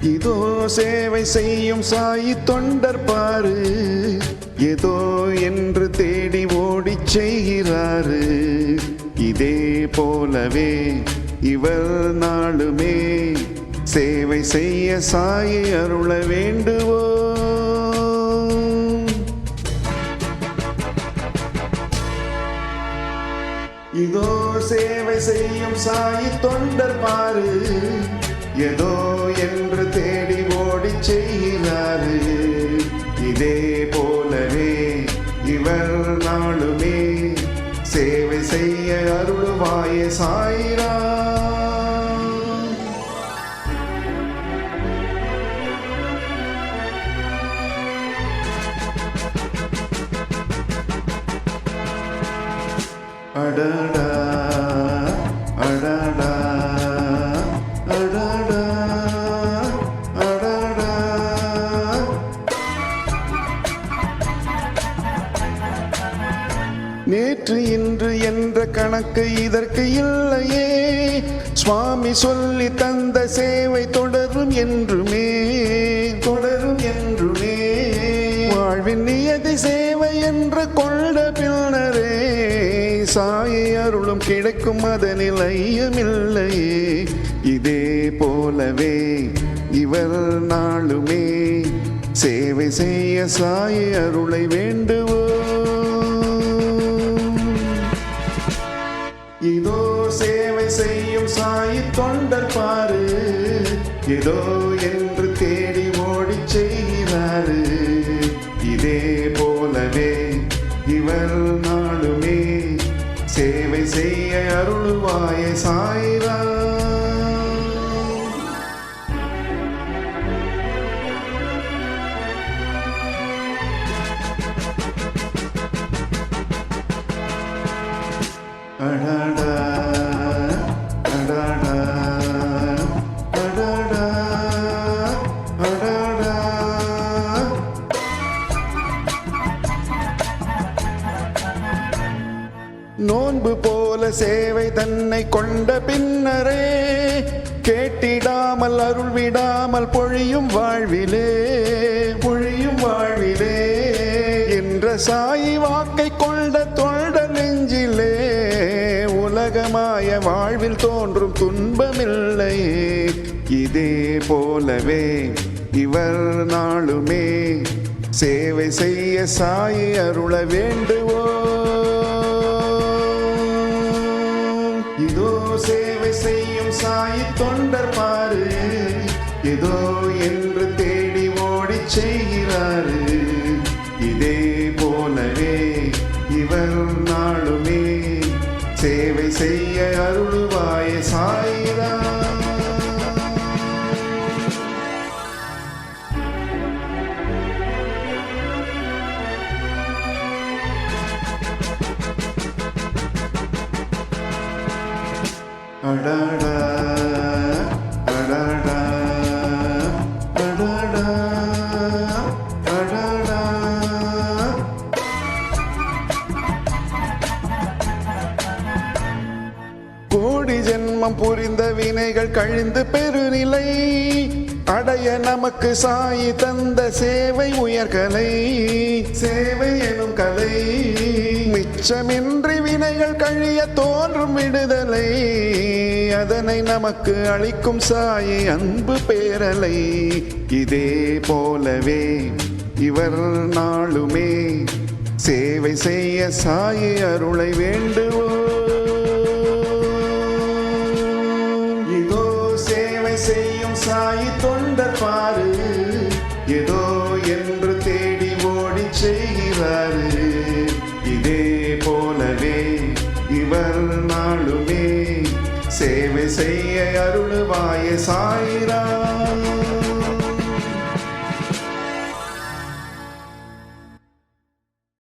இதோ சேவை செய்யும் சாயி தொண்டர் பாரு. ஏதோ என்று தேடி ஓடிச் செய்கிறாரு. இதே போலவே இவர் நாளுமே சேவை செய்ய சாயி அருள வேண்டுவோ இதோ சேவை செய்யும் சாயி தொண்டர் பாரு. ஏதோ என்று தேடி ஓடி செய்கிறாரு. இதே போலவே இவர் நாளுமே சேவை செய்ய அருள்வாய சாயிரா அடடா அடடா. நேற்று இன்று என்ற கணக்கு இதற்கு இல்லையே. சுவாமி சொல்லி தந்த சேவை தொடரும் என்றுமே. தொடரும் என்றுமே. வாழ்வின் நியதி சேவை என்று கொண்ட பின்னரே. சாயை அருளும் கிடைக்கும் அதனில் ஐயமில்லையே இதே போலவே இவர் நாளுமே சேவை செய்ய சாயை அருளை வேண்டுவோம் செய்யும் சாயி தொண்டர் பாரு. இதோ என்று தேடி ஓடி செய்கிறாரு இதே போலவே இவர் நாளுமே சேவை செய்ய அருள்வாய சாயிரா நோன்பு போல சேவை தன்னை கொண்ட பின்னரே கேட்டிடாமல் அருள் விடாமல் பொழியும் வாழ்விலே பொழியும் வாழ்விலே. என்ற சாயி வாக்கை கொண்ட தொண்ட நெஞ்சிலே உலகமாய வாழ்வில் தோன்றும் துன்பமில்லையே இதே போலவே இவர் நாளுமே சேவை செய்ய சாயி அருள வேண்டுவோம் சாயி தொண்டர் பாரு. ஏதோ என்று தேடி ஓடி செய்கிறாரு. இதே போலவே இவர் நாளுமே சேவை செய்ய அருள்வாய சாயிரா அடடா அடடா. கோடி ஜென்மம் புரிந்த வினைகள் கழிந்து பெருநிலை. அடைய நமக்கு சாயி தந்த சேவை உயர்கலை. சேவை எனும் கலை. மிச்சமின்றி வினைகள் கழிய தோன்றும் விடுதலை. அதனை நமக்கு அளிக்கும் சாயி அன்பு பேரலை. இதே போலவே இவர் நாளுமே சேவை செய்ய சாயி அருளை வேண்டுவோம். சேவை செய்ய அருளுவாய சாயிராம்.